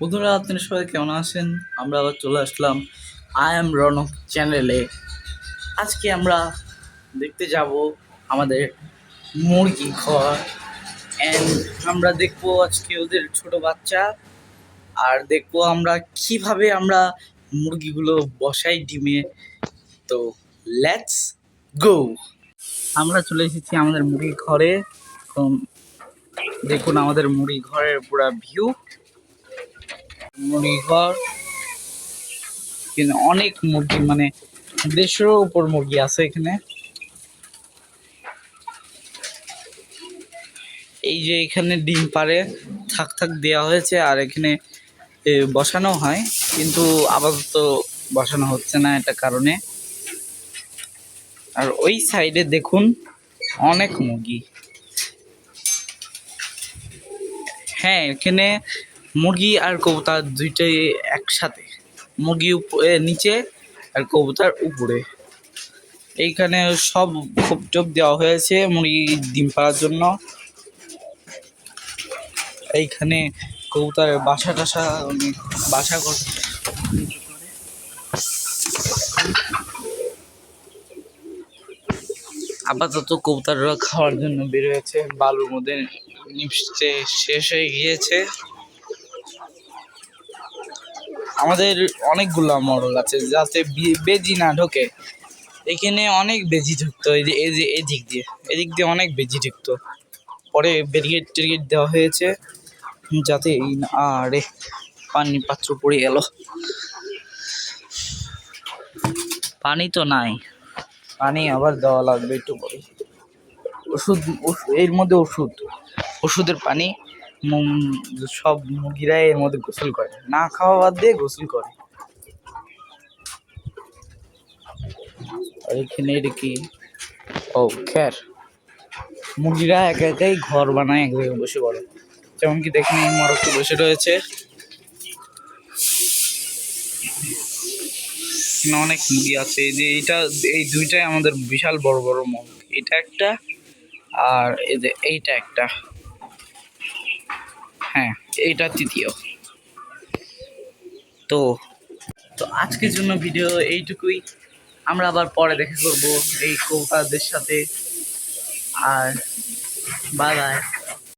বন্ধুরা, আপনারা সবাই কেমন আছেন? আমরা আবার চলে আসলাম আই এম রনক চ্যানেলে আজকে আমরা দেখতে যাব আমাদের মুরগি ঘর। অ্যান্ড আমরা দেখব আজকে ওদের ছোট বাচ্চা। আর দেখব আমরা কীভাবে আমরা মুরগিগুলো বসাই ডিমে। তো লেটস গো আমরা চলে এসেছি আমাদের মুরগি ঘরে। দেখুন আমাদের মুরগি ঘরের পুরা ভিউ মুরগি ঘর অনেক মুরগি মানে দেড়শোর উপর মুরগি আছে এখানে। এই যে এখানে ডিম পারে থাক থাক দেওয়া হয়েছে, আর এখানে বসানো হয়, কিন্তু আপাতত বসানো হচ্ছে না এটা কারণে। আর ওই সাইডে দেখুন, অনেক মুরগি। হ্যাঁ এখানে মুরগি আর কবুতর দুইটাই একসাথে। মুরগি নিচে আর কবুতর উপরে। এইখানে সব খোপ টোপ দেওয়া হয়েছে মুরগি ডিম পাড়ার জন্য। এইখানে কবুতরের বাসা টাসা বাসা করে আপাতত কবুতররা খাওয়ার জন্য বের হয়েছে। বালুর মধ্যে নিপসে শেষ হয়ে গিয়েছে। আমাদের অনেকগুলো মডেল আছে যাতে বেজি না ঢোকে। এখানে অনেক বেজি ঢুকতো, এই যে এই যে এদিক দিয়ে এদিক দিয়ে অনেক বেজি ঢুকতো। পরে ব্যারিকেড টেরিকেড দেওয়া হয়েছে, যাতে এই আরে পানি পাত্র পড়ে গেল। পানি তো নাই। পানি আবার দেওয়া লাগবে একটু পরে। ওষুধ, ওষ- এর মধ্যে ওষুধ। ওষুধের পানি সব মুরগিরা এর মধ্যে গোসল করে। না খাওয়া বাদ দিয়ে গোসল করে। এখানে এটা কি? ও, খ্যার। মুরগিরা একা একাই ঘর বানায়, এক জায়গায় বসে পড়ে। যেমন কি দেখেন, এই মরকটি বসে রয়েছে। অনেক মুরগি আছে। যে এইটা, এই দুইটাই আমাদের বিশাল বড় বড় মুরগি। এটা একটা, আর এই যে এইটা একটা। হ্যাঁ এটা তৃতীয়। তো তো আজকের জন্য ভিডিও এইটুকুই। আমরা আবার পরে দেখা করব এই কৌতাদের সাথে। আর বাই